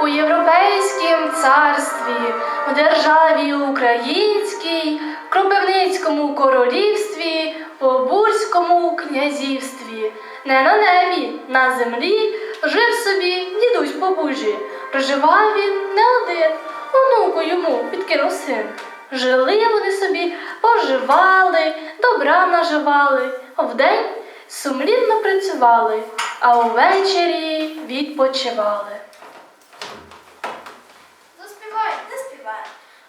у європейськім царстві, у державі українській, в Кропивницькому королівстві, Побурському князівстві. Не на небі, на землі жив собі дідусь Побужі. Проживав він не один, онуку йому підкинув син. Жили вони собі, поживали, добра наживали, вдень сумлінно працювали, а увечері відпочивали.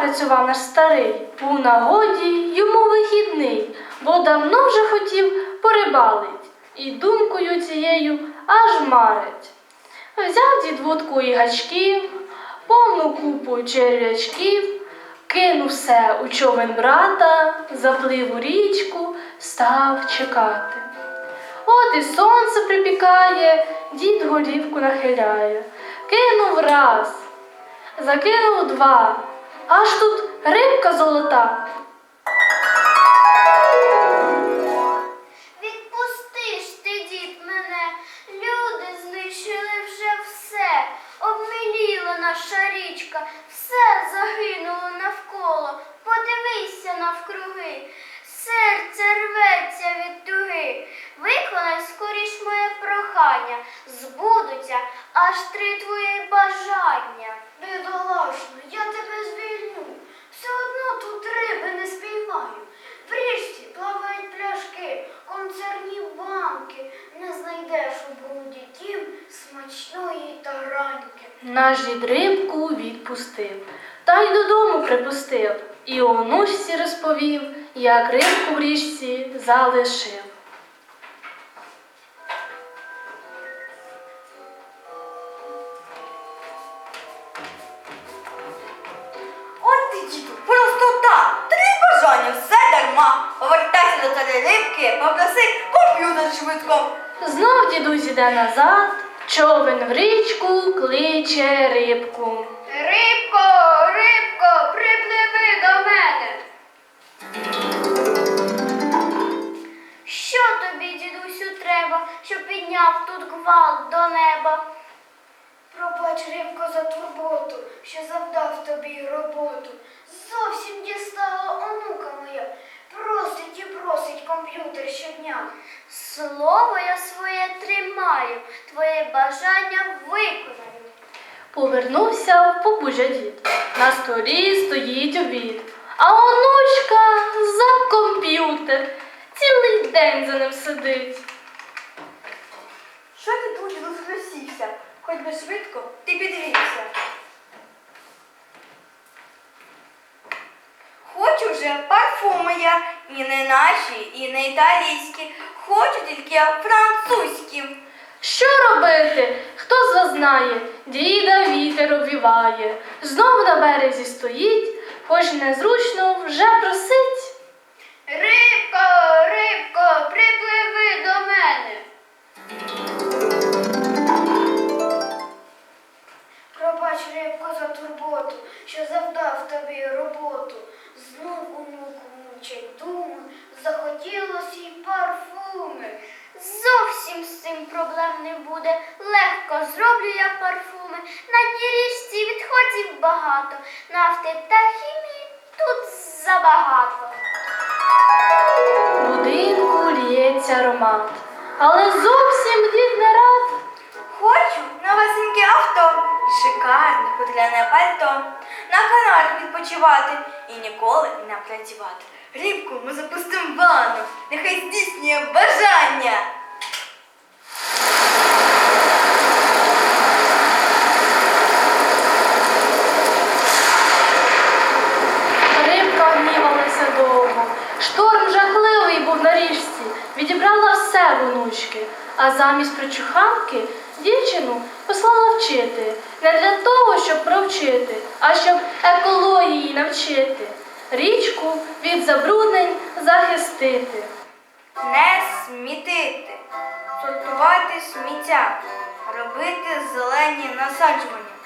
працював наш старий, у нагоді йому вихідний, бо давно вже хотів порибалить, і думкою цією аж марить. Взяв дід вудку і гачків, повну купу черв'ячків, кинув все у човен брата, заплив у річку, став чекати. От і сонце припікає, дід голівку нахиляє. Кинув раз, закинув два, аж тут рибка золота. Відпусти ж мене, люди знищили вже все, обміліла наша річка, все загинуло навколо. Подивися навкруги, серце рветься від туги. Виконай скоріш моє прохання, збудуться аж три твої бажання. Бідолашно, Наш дід рибку відпустив, та й додому припустив, і онучці розповів, як рибку в річці залишив. От ти, діду, просто так. Три бажання, все дарма. Повертайся до цієї рибки, попроси комп'ютер швидко. Знов дідусь іде назад, човен в річку кличе рибку. Рибко, рибко, припливи до мене. Що тобі, дідусю, треба, щоб підняв тут гвалт до неба? Пробач, рибко, за турботу, що завдав тобі роботу. Зовсім дістала онука моя. Просить і просить комп'ютер щодня. Слово я своє тримаю, твоє бажання виконаю. Повернувся в побужжя дід. На столі стоїть обід. А онучка за комп'ютер. Цілий день за ним сидить. Що ти тут розросівся? Хоч би швидко ти підвівся. Хочу вже парфуми я, і не наші, і не італійські. Хочу тільки французькі. Що робити? Хто з вас знає? Діда вітер обіває. Знов на березі стоїть, хоч незручно вже просить. Мучать думи, захотілось їй парфуми. Зовсім з цим проблем не буде. Легко зроблю я парфуми. На дні річці відходів багато. Нафти та хімії тут забагато. В будинку лється аромат. Але зовсім дід не рад. Хочу новесеньке авто і шикарне хутряне пальто. На канарах відпочивати і ніколи не працювати. Рибку ми запустимо ванну, нехай здійснює бажання. Рибка гнівалася довго. Шторм жахливий був на річці, відібрала все в онучки, а замість причуханки дівчину послала вчити. Не для того, щоб провчити, а щоб екології навчити, річку від забруднень захистити. Не смітити, сортувати сміття, робити зелені насаджування.